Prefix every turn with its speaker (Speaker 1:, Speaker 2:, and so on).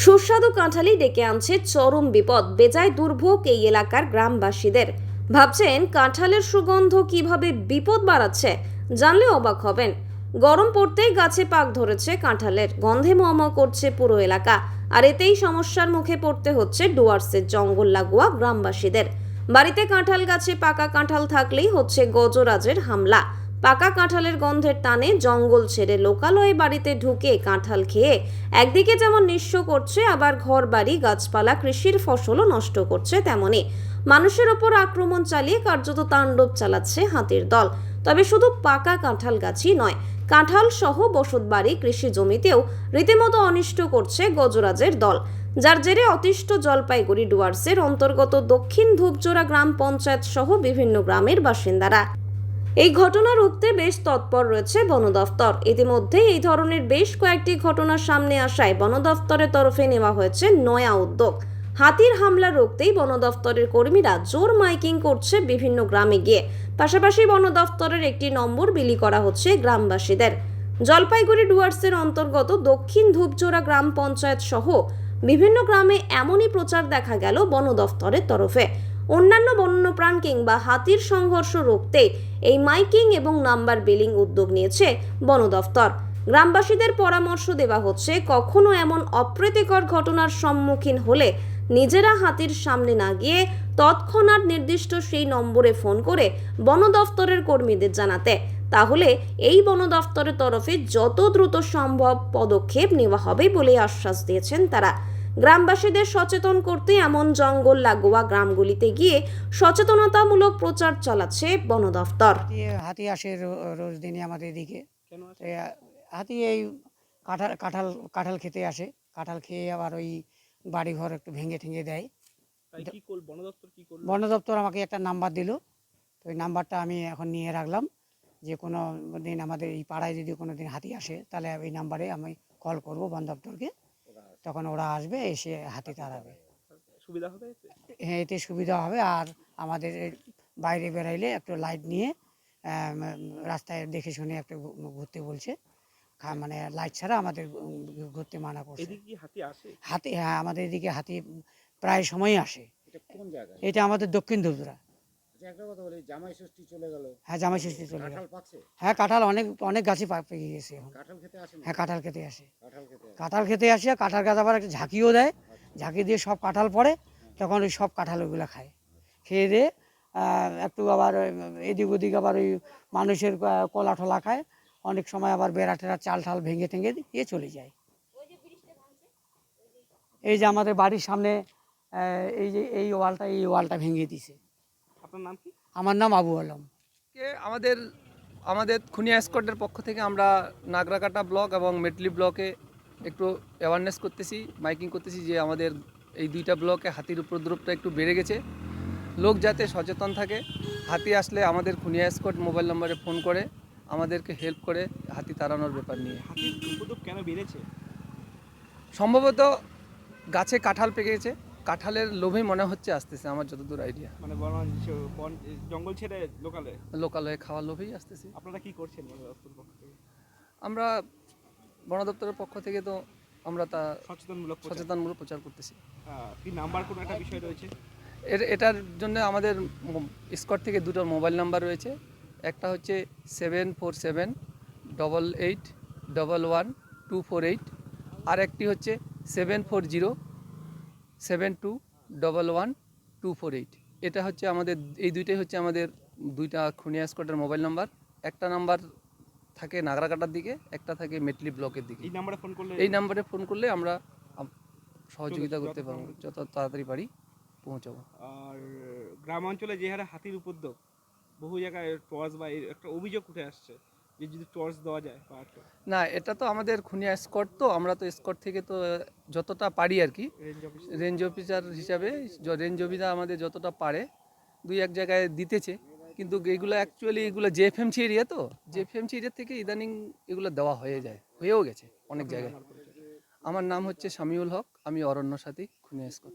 Speaker 1: সুস্বাদু কাঁঠালি ডেকে আনছে চরম বিপদ, বেজায় দুর্ভোগ এই এলাকার গ্রামবাসীদের। ভাবছেন কাঁঠালের সুগন্ধ কীভাবে বিপদ বাড়াচ্ছে, জানলে অবাক হবেন। গরম পড়তেই গাছে পাক ধরেছে কাঁঠালের, গন্ধে মম করছে পুরো এলাকা। আর এতেই সমস্যার মুখে পড়তে হচ্ছে ডুয়ার্সের জঙ্গল লাগোয়া গ্রামবাসীদের। বাড়িতে কাঁঠাল গাছে পাকা কাঁঠাল থাকলেই হচ্ছে গজরাজের হামলা। পাকা কাঁঠালের গন্ধের টানে জঙ্গল ছেড়ে লোকালয়ে বাড়িতে ঢুকে কাঁঠাল খেয়ে একদিকে যেমন নিঃস্ব করছে, আবার ঘর বাড়ি গাছপালা, কৃষির ফসলও নষ্ট করছে তেমনি। মানুষের ওপর আক্রমণ চালিয়ে কার্যত তাণ্ডব চালাচ্ছে হাতির দল। তবে শুধু পাকা কাঁঠাল গাছই নয়, কাঁঠাল সহ বসতবাড়ি, কৃষি জমিতেও রীতিমতো অনিষ্ট করছে গজরাজের দল। যার জেরে অতিষ্ঠ জলপাইগুড়ি ডুয়ার্সের অন্তর্গত দক্ষিণ ধূপজোড়া গ্রাম পঞ্চায়েত সহ বিভিন্ন গ্রামের বাসিন্দারা। এই ঘটনা রুখতে বেশ তৎপর রয়েছে বন দফতর। ইতিমধ্যে এই ধরনের বেশ কয়েকটি ঘটনা সামনে আসায় বন দফতরের তরফে নেওয়া হয়েছে নয়া উদ্যোগ। হাতির হামলা রুখতেই বন দফতরের কর্মীরা জোর মাইকিং করছে বিভিন্ন গ্রামে গিয়ে। পাশাপাশি বন দফতরের একটি নম্বর বিলি করা হচ্ছে গ্রামবাসীদের। জলপাইগুড়ি ডুয়ার্সের অন্তর্গত দক্ষিণ ধূপজোড়া গ্রাম পঞ্চায়েত সহ বিভিন্ন গ্রামে এমনই প্রচার দেখা গেল বন দফতরের তরফে। অন্যান্য বন্যপ্রাণ কিংবা হাতির সংঘর্ষ রুখতে এই মাইকিং এবং নাম্বার বিলিং উদ্যোগ নিয়েছে বন দফতর। গ্রামবাসীদের পরামর্শ দেওয়া হচ্ছে, কখনো এমন অপ্রীতিকর ঘটনার সম্মুখীন হলে নিজেরা হাতির সামনে না গিয়ে তৎক্ষণাৎ নির্দিষ্ট সেই নম্বরে ফোন করে বন দফতরের কর্মীদের জানাতে। তাহলে এই বন দফতরের তরফে যত দ্রুত সম্ভব পদক্ষেপ নেওয়া হবে বলে আশ্বাস দিয়েছেন তারা। গ্রামবাসীদের সচেতন করতে এমন জঙ্গল লাগোয়া গ্রামগুলিতে গিয়ে সচেতনতামূলক প্রচার চালাচ্ছে বন দফতর।
Speaker 2: হাতি আসে রো- রোজ দিনে আমাদের এদিকে। হাতি এই কাঁঠাল কাঁঠাল কাঁঠাল খেতে আসে। কাঁঠাল খেয়ে আবার ওই বাড়ি ঘর একটু ভেঙে ঠেঙে দেয়।
Speaker 3: তাই কি করল বন দপ্তর কি করল?
Speaker 2: বন দপ্তর আমাকে একটা নাম্বার দিল। তো ওই নাম্বারটা আমি এখন নিয়ে রাখলাম। যে কোনো দিন আমাদের এই পাড়ায় যদি কোনো দিন হাতি আসে তাহলে ওই নাম্বারে আমি কল করব বন দপ্তরকে তখন ওরা আসবে এসে হাতে তাড়াবে।
Speaker 3: সুবিধা হবে
Speaker 2: হ্যাঁ এতে সুবিধা হবে। আর আমাদের বাইরে বেরাইলে একটু লাইট নিয়ে রাস্তায় দেখে শুনে একটু ঘুরতে বলছে। মানে লাইট ছাড়া আমাদের ঘুরতে মানা করছে।
Speaker 3: হাতি
Speaker 2: হাতি হ্যাঁ আমাদের এদিকে হাতি প্রায় সময় আসে।
Speaker 4: এটা
Speaker 2: এটা আমাদের দক্ষিণ ধুবরা
Speaker 4: আচ্ছা একটা কথা বলি জামাই ষষ্ঠী চলে গেল।
Speaker 2: হ্যাঁ জামাই ষষ্ঠী চলে গেল।
Speaker 4: কাঁঠাল
Speaker 2: হ্যাঁ কাঁঠাল অনেক অনেক গাছই পা- পেকে গেছে এখন।
Speaker 4: কাঁঠাল খেতে আসে
Speaker 2: হ্যাঁ কাঁঠাল খেতে আসে।
Speaker 4: কাঁঠাল খেতে আসে।
Speaker 2: কাঁঠাল খেতে আসে কাঁঠাল গাছ আবার একটা ঝাঁকিও দেয়। ঝাঁকি দিয়ে সব কাঁঠাল পড়ে তখন ওই সব কাঁঠাল ওইগুলো খায়। খেয়ে দিয়ে একটু আবার এদিক ওদিক আবার ওই মানুষের কলা টলা খায়। অনেক সময় আবার বেড়া টেরা চাল ঠাল ভেঙে টেঙে দিয়ে চলে যায়। এই যে আমাদের বাড়ির সামনে এই যে এই ওয়ালটা এই ওয়ালটা ভেঙে দিছে।
Speaker 3: আপনার নাম কি?
Speaker 2: আমার নাম আবু আলম।
Speaker 5: কে? আমাদের আমাদের খুনিয়া স্কোয়াডের পক্ষ থেকে আমরা নাগরাকাটা ব্লক এবং মেটলি ব্লকে একটু অ্যাওয়ারনেস করতেছি মাইকিং করতেছি যে আমাদের এই দুইটা ব্লকে হাতির উপদ্রবটা একটু বেড়ে গেছে। লোক যাতে সচেতন থাকে হাতি আসলে আমাদের খুনিয়া স্কোয়াড মোবাইল নম্বরে ফোন করে আমাদেরকে হেল্প করে হাতি তাড়ানোর ব্যাপার নিয়ে।
Speaker 3: হাতির উপদ্রব কেন বেড়েছে?
Speaker 5: সম্ভবত গাছে কাঁঠাল পেকে গেছে। কাঁঠালের লোভেই মনে হচ্ছে আসতেছে আমার যতদূর আইডিয়া
Speaker 3: মানে বন জঙ্গল ছেড়ে লোকালে
Speaker 5: লোকাল খাওয়ার লোভেই আসতেছে।
Speaker 3: আপনারা কি করছেন বন দপ্তর পক্ষ থেকে?
Speaker 5: আমরা বন দপ্তরের পক্ষ থেকে তো আমরা তা
Speaker 3: সচেতনমূলক
Speaker 5: সচেতনমূলক প্রচার করতেছি।
Speaker 3: কি নাম্বার কোনো একটা বিষয় রয়েছে?
Speaker 5: এর এটার জন্য আমাদের স্কট থেকে দুটো মোবাইল নাম্বার রয়েছে। একটা হচ্ছে seven four seven double eight double one two four eight আর একটি হচ্ছে seven four zero seven two double one two four eight এটা হচ্ছে আমাদের এই দুইটাই হচ্ছে আমাদের দুইটা খুনিয়া স্কটের মোবাইল নাম্বার একটা নাম্বার থাকে নাগরাকাটার দিকে একটা থাকে মেটলি ব্লকের দিকে।
Speaker 3: এই নাম্বারে ফোন করলে
Speaker 5: এই নাম্বারে ফোন করলে আমরা সহযোগিতা করতে পারব যত তাড়াতাড়ি পারি পৌঁছাবো।
Speaker 3: আর গ্রাম অঞ্চলে যে হারে হাতির উপদ্রব বহু জায়গায় টর্চ বা একটা অভিযোগ উঠে আসছে। যে যদি টর্চ দেওয়া যায়
Speaker 5: না এটা তো আমাদের খুনিয়া স্কট তো আমরা তো স্কট থেকে তো যতটা পারি আর কি।
Speaker 3: রেঞ্জ
Speaker 5: অফিসার হিসাবে রেঞ্জ অফিসার আমাদের যতটা পারে দুই এক জায়গায় দিতেছে। কিন্তু এগুলো অ্যাকচুয়ালি এগুলো জেএফএমসি এরিয়া তো জেএফএমসি এরিয়া থেকে ইদানিং এগুলো দেওয়া হয়ে যায় হয়েও গেছে অনেক জায়গায়। আমার নাম হচ্ছে শামিউল হক আমি অরণ্য সাথী খুনিয়া স্কট